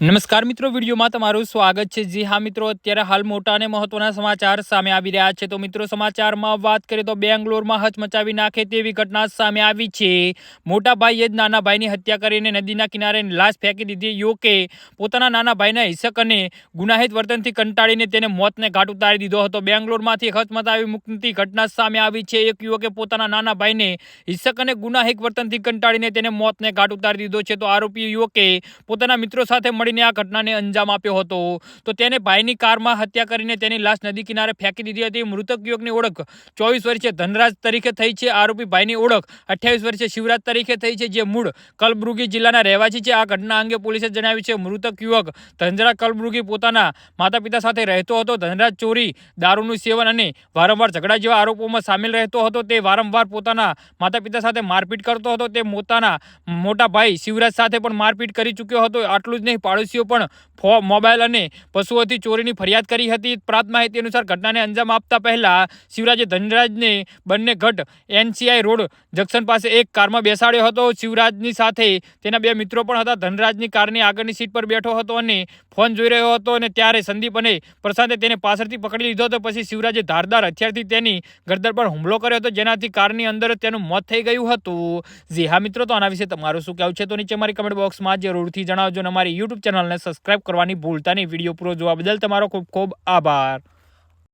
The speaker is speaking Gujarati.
નમસ્કાર મિત્રો, વિડીયોમાં તમારું સ્વાગત છે. જી હા મિત્રો, અત્યારે હાલ મોટા અને મહત્વના સમાચાર સામે આવી રહ્યા છે. તો મિત્રો, સમાચારમાં વાત કરીએ તો બેંગ્લોરમાં હચમચાવી નાખે તેવી ઘટના સામે આવી છે. મોટા ભાઈએ જ નાના ભાઈની હત્યા કરીને નદીના કિનારે લાશ ફેંકી દીધી. યુવકે પોતાના નાના ભાઈના હિંસક અને ગુનાહિત વર્તનથી કંટાળીને તેને મોતને ઘાટ ઉતારી દીધો હતો. બેંગ્લોરમાંથી હચમચાવી મુકતી ઘટના સામે આવી છે. એક યુવકે પોતાના નાના ભાઈને હિંસક અને ગુનાહિત વર્તનથી કંટાળીને તેને મોતને ઘાટ ઉતારી દીધો છે. તો આરોપી યુવકે પોતાના મિત્રો સાથે મળીને આ ઘટનાને અંજામ આપ્યો હતો. તો તેને ભાઈની કારમાં હત્યા કરીને તેની લાશ નદી કિનારે ફેંકી દીધી હતી. મૃતક યુવકની ઓળખ ચોવીસ વર્ષીય ધનરાજ તરીકે થઈ છે. આરોપી ભાઈની ઓળખ અઠ્યાવીસ વર્ષીય શિવરાજ તરીકે થઈ છે, જે મૂળ કલબુર્ગી જિલ્લાના રહેવાસી છે. આ ઘટના અંગે પોલીસે જણાવ્યું છે, મૃતક યુવક ધનરાજ કલબુર્ગી પોતાના માતા પિતા સાથે રહેતો હતો. ધનરાજ ચોરી, દારૂનું સેવન અને વારંવાર ઝઘડા જેવા આરોપોમાં સામેલ રહેતો હતો. તે વારંવાર પોતાના માતા પિતા સાથે મારપીટ કરતો હતો. તે પોતાના મોટા ભાઈ શિવરાજ સાથે પણ મારપીટ કરી ચૂક્યો હતો. આટલું જ નહીં પાડોશીઓ પણ ફો, મોબાઈલ અને પશુઓથી ચોરીની ફરિયાદ કરી હતી. પ્રાપ્ત માહિતી અનુસાર ઘટનાને અંજામ આપતા પહેલા શિવરાજે ધનરાજને બંને ઘટ એનસીઆઈ રોડ જંકશન પાસે એક કારમાં બેસાડ્યો હતો. શિવરાજની સાથે તેના બે મિત્રો પણ હતા. ધનરાજની કારની આગળની સીટ પર બેઠો હતો અને ફોન જોઈ રહ્યો હતો અને ત્યારે સંદીપ અને પ્રશાંતે તેને પાછળથી પકડી લીધો હતો. પછી શિવરાજે ધારદાર હથિયારથી તેની ગરદર પર હુમલો કર્યો હતો. જેનાથી કારની અંદર તેનું મોત થઈ ગયું હતું. જી હા મિત્રો, તો આના વિશે તમારું શું કહેવું છે? તો નીચે મારી કમેન્ટ બોક્સમાં જરૂરથી જણાવજો અમારી યુટ્યુબ ચેનલને સબસ્ક્રાઇબ કરવાની ભૂલતા નહીં. વીડિયો પૂરો જોવા બદલ તમારો ખૂબ ખૂબ આભાર.